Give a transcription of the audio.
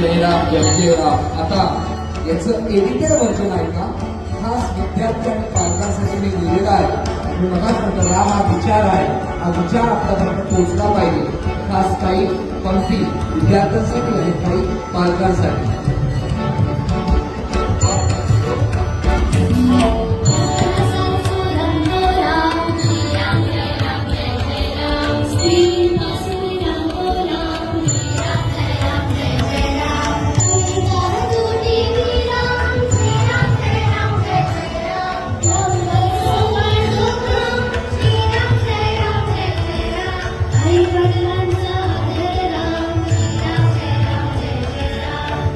जय राम जय राम आता याचं edited version आहे का? खास विद्यार्थी आणि पालकांसाठी मी लिहिलेला आहे. मी मगाच म्हणतो राम हा विचार आहे. हा विचार आपल्यापर्यंत पोहोचला पाहिजे. खास काही पंक्ती विद्यार्थ्यांसाठी आणि काही पालकांसाठी.